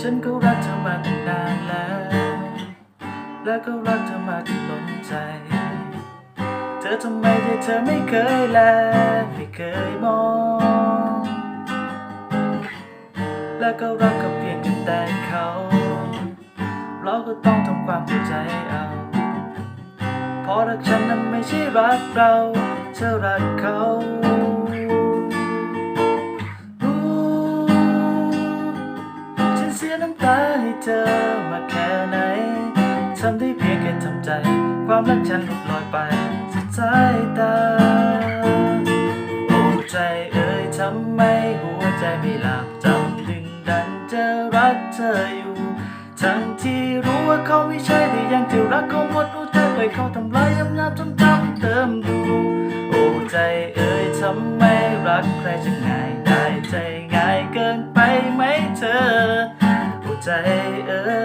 ฉันก็รักเธอมาตั้งนานแล้ว และก็รักเธอมาจนล้นใจ เธอทำไมที่เธอไม่เคยแลไม่เคยมอง และก็รักก็เพียงกันแต่เขาเราก็ต้องทำความเข้าใจเอาเพราะรักฉันนั้นไม่ใช่รักเรา เธอรักเขา น้ำตาให้เธอมาแค่ไหนทำได้เพียงแค่ทำใจ ความรักฉันหลุดลอยไปสุดสายตาโอ้ใจเอ่ยทำไมหัวใจไม่หลับจำดึงดันจะรักเธออยู่ ทั้งที่รู้ว่าเขาไม่ใช่แต่ยังจะรักเขาหมดหัวใจไปเขาทำลายย้ำย้ำจำจำเติมดูโอ้ใจเอ่ยทำไมรักใครจะง่ายได้ใจง่ายเกินไปไหมเธอ ใจเอ่ย